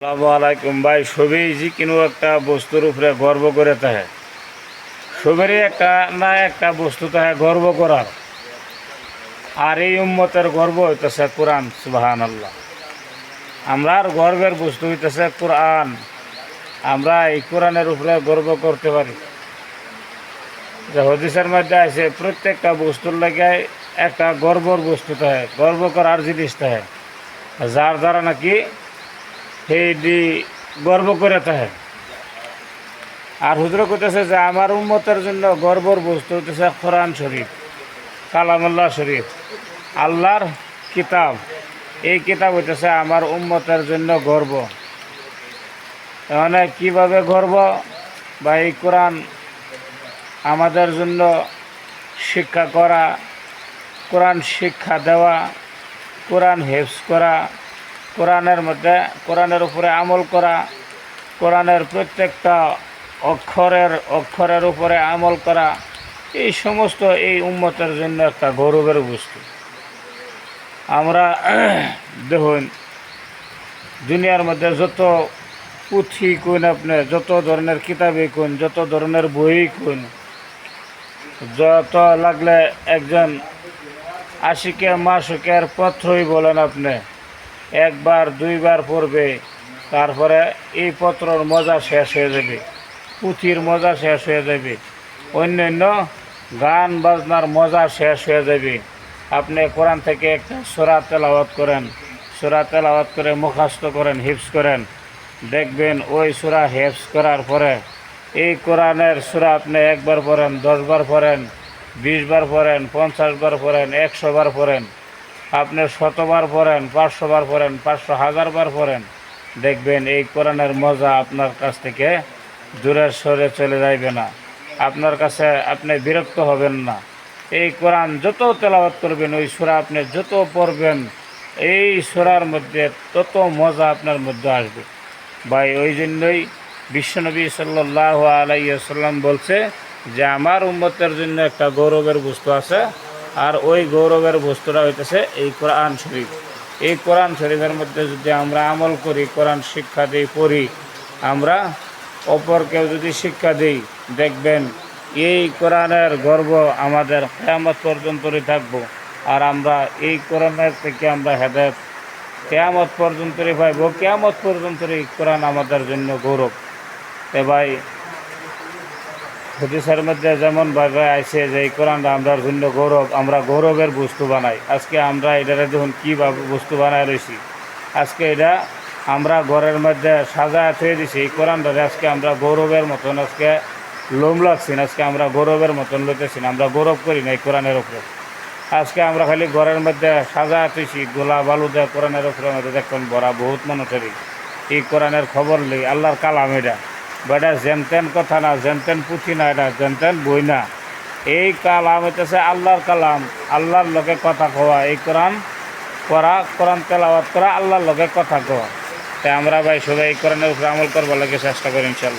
আসসালামু আলাইকুম। ভাই সবই যে কোনো একটা বস্তুর উপরে গর্ব করে থাকে। সবেরই একটা না একটা বস্তু থাকে গর্ব করার। আর এই উম্মতের গর্ব হইতেছে কোরআন সুবাহান আল্লাহ আমরার গর্বের বস্তু হইতেছে কোরআন। আমরা এই কোরআনের উপরে গর্ব করতে পারি। যে হদিসের মধ্যে আছে, প্রত্যেকটা বস্তুর লাগে একটা গর্বর বস্তু থাকে, গর্ব করার জিনিস থাকে। যার দ্বারা নাকি সেইটি গর্ব করে থাকে। আর হুজুর কইতেছে যে, আমার উম্মতের জন্য গর্বর বস্তু হইতেছে কোরআন শরীফ, কালামুল্লাহ শরীফ। আল্লাহর কিতাব, এই কিতাব হইতেছে আমার উন্মতের জন্য গর্ব। মানে কীভাবে গর্ব? বা এই কোরআন আমাদের জন্য শিক্ষা করা, কোরআন শিক্ষা দেওয়া, কোরআন হেফস করা কোরআনের মধ্যে, কোরআনের উপরে আমল করা, কোরআনের প্রত্যেকটা অক্ষরের অক্ষরের উপরে আমল করা, এই সমস্ত এই উম্মতের জন্য একটা গৌরবের বস্তু। আমরা দেখুন, দুনিয়ার মধ্যে যত পুঁথি কোন আপনি, যত ধরনের কিতাবই কোন, যত ধরনের বই কোন, যত লাগলে একজন আশিকে, মাসুকের পত্রই বলেন আপনি একবার, দুইবার পড়বে, তারপরে এই পত্রর মজা শেষ হয়ে যাবে, পুঁথির মজা শেষ হয়ে যাবে, অন্যান্য গান বাজনার মজা শেষ হয়ে যাবে। আপনি কোরআন থেকে একটা সোরা তেলাওয়াত করেন, সোরা তেলাওয়াত করে মুখাস্ত করেন হিপস করেন, দেখবেন ওই সোরা হেফস করার পরে এই কোরআনের সুরা আপনি একবার পড়েন, দশবার পড়েন বিশ বার পড়েন পঞ্চাশ বার পড়েন একশো বার পড়েন আপনি শতবার পড়েন পাঁচশো বার পড়েন, পাঁচশো হাজার বার পড়েন, দেখবেন এই কোরআনের মজা আপনার কাছ থেকে দূরের সরে চলে যাইবে না। আপনার কাছে আপনি বিরক্ত হবেন না। এই কোরআন যত তেলাওয়াত করবেন, ওই সুরা আপনি যত পড়বেন, এই সুরার মধ্যে তত মজা আপনার মধ্যে আসবে। ভাই, ওই জন্যই বিশ্বনবী সাল্লাহ আলাইসাল্লাম বলছে যে, আমার উম্মতের জন্য একটা গৌরবের বস্তু আছে আর ওই গৌরবের বস্তুটা হইতেছে এই কোরআন শরীফ। এই কোরআন শরীফের মধ্যে যদি আমরা আমল করি, কোরআন শিক্ষা দিই পড়ি, আমরা অপরকেও যদি শিক্ষা দিই, দেখবেন এই কোরআনের গর্ব আমাদের কেয়ামত পর্যন্তই থাকব। আর আমরা এই কোরআনের থেকে আমরা হেদায়ত কেয়ামত পর্যন্তই পাইব। কেয়ামত পর্যন্তই কোরআন আমাদের জন্য গৌরব। এ ভাই হদিসের মধ্যে যেমন ভাবে আইছে যে এই কোরআনটা আমরার জন্য গৌরব, আমরা গৌরবের বস্তু বানাই। আজকে আমরা এটারে দেখুন কীভাবে বস্তু বানায় রয়েছি আজকে এটা আমরা ঘরের মধ্যে সাজায় থয়ে দিছি, এই কোরআনটারে আজকে আমরা গৌরবের মতন আজকে লোম লাগছি আজকে আমরা গৌরবের মতন লইতেছি না, আমরা গৌরব করি না এই কোরআনের উপরে। আজকে আমরা খালি ঘরের মধ্যে সাজা তুইছি গোলা বালু দেয় কোরআনের উপরে মধ্যে দেখবেন বড়া বহুত মানুষেরই। এই কোরআনের খবর লই আল্লাহর কালাম এটা। বেটা যেনতেন কথা না যেনতেন পুঁথি না এটা যেনতেন বই না। এই কালাম হইতেছে আল্লাহর কালাম, আল্লাহর লোকে কথা কওয়া। এই কোরআন করা কোরআন তেলাওয়াত করা, আল্লাহর লোকে কথা কওয়া। তাই আমরা ভাই সবাই এই কোরআনের উপরে আমল করবার লাগে চেষ্টা করি ইনশাল্লাহ।